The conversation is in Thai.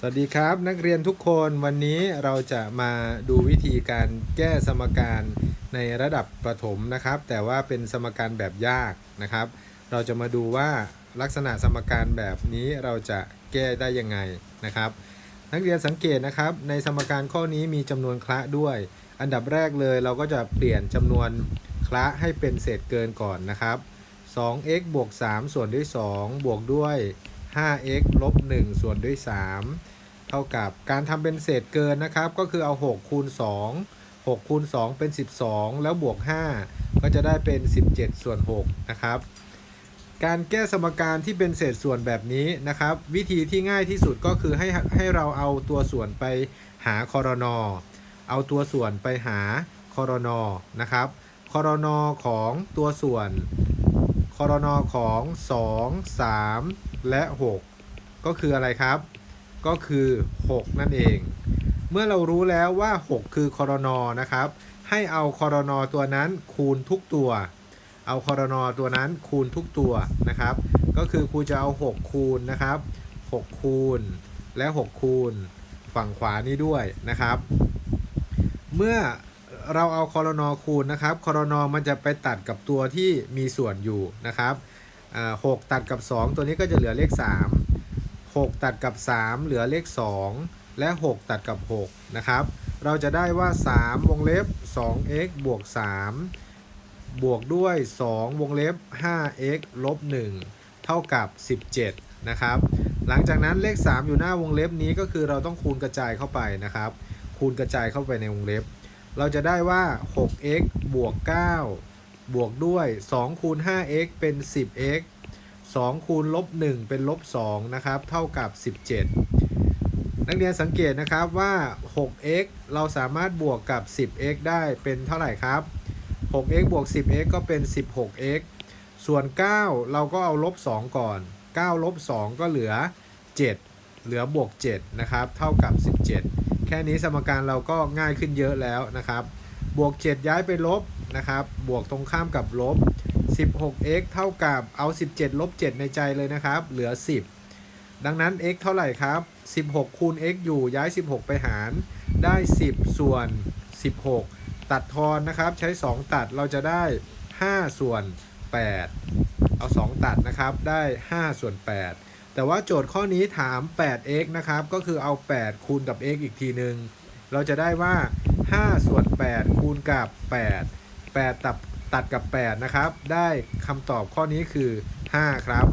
สวัสดีครับนักเรียนทุกคนวันนี้เราจะมาดูวิธีการแก้สมการในระดับประถมนะครับ แต่ว่าเป็นสมการแบบยากนะครับ เราจะมาดูว่าลักษณะสมการแบบนี้เราจะแก้ได้ยังไงนะครับ นักเรียนสังเกตนะครับ ในสมการข้อนี้มีจำนวนคละด้วย อันดับแรกเลยเราก็จะเปลี่ยนจำนวนคละให้เป็นเศษเกินก่อนนะครับ 2x บวก3ส่วนด้วย2บวกด้วย 5x ลบ1ส่วนด้วย 3 เท่ากับการทำเป็นเศษเกินนะครับ ก็คือเอา 6 คูณ 2 6คูณ2เป็น 12 แล้วบวก 5 ก็จะได้เป็น 17 ส่วน6นะครับ การแก้สมการที่เป็นเศษส่วนแบบนี้นะครับ วิธีที่ง่ายที่สุดก็คือให้ให้เราเอาตัวส่วนไปหาคอรนอเอาตัวส่วนไปหาคอรนอนะครับคอรนอของตัวส่วนคอรนอของ 2 3 และ 6 ก็คืออะไรครับ ก็คือ 6 นั่นเอง เมื่อเรารู้แล้วว่า 6 คือคอรนอนะครับ ให้เอาคอรนอตัวนั้นคูณทุกตัว เอาคอรนอตัวนั้นคูณทุกตัวนะครับ ก็คือครูจะเอา 6 คูณนะครับ 6 คูณ และ 6 คูณ ฝั่งขวานี้ด้วยนะครับ เมื่อเราเอาคอรนอคูณนะครับคอรนอมันจะไปตัดกับตัวที่มีส่วนอยู่นะครับ อ่า6ตัดกับ 2 ตัวนี้ก็จะเหลือเลข 3 6 ตัดกับ 3 เหลือเลข 2 และ 6 ตัดกับ 6 นะครับ เราจะได้ว่า 3 วงเล็บ 2x บวก 3 บวกด้วย 2 วงเล็บ 5x ลบ 1 เท่ากับ 17 นะครับ หลังจากนั้นเลข 3 อยู่หน้าวงเล็บนี้ก็คือเราต้องคูณกระจายเข้าไปนะครับ คูณกระจายเข้าไปในวงเล็บ เราจะได้ว่า 6x บวก 9 บวกด้วย2คูณ 5x เป็น 10x 2คูณลบ1เป็นลบ2นะครับเท่ากับ 17 นักเรียนสังเกตนะครับว่า 6x เราสามารถบวกกับ 10x ได้เป็นเท่าไหร่ครับ 6x บวก 10x ก็เป็น 16x ส่วน 9 เราก็เอาลบ 2 ก่อน 9 ลบ 2 ก็เหลือ 7 เหลือบวก 7 นะครับ เท่ากับ 17 แค่นี้สมการเราก็ง่ายขึ้นเยอะแล้วนะครับ บวก 7 ย้ายไปลบ นะครับ บวกตรงข้ามกับลบ 16x เท่ากับเอา 17 ลบ 7 ในใจเลยนะครับ เหลือ 10 ดังนั้น x เท่าไหร่ครับ 16 คูณ x อยู่ย้าย 16 ไปหารได้ 10 ส่วน 16 ตัดทอนนะครับ ใช้ 2 ตัดเราจะได้ 5 ส่วน 8 เอา 2 ตัดนะครับ ได้ 5 ส่วน 8 แต่ว่าโจทย์ข้อนี้ถาม 8x นะครับ ก็คือเอา 8 คูณกับ x อีกทีหนึ่งเราจะได้ว่า 5 ส่วน 8 คูณกับ 8 8 ตัดตัดกับ 8 นะครับ ได้คำตอบข้อนี้คือ 5 ครับ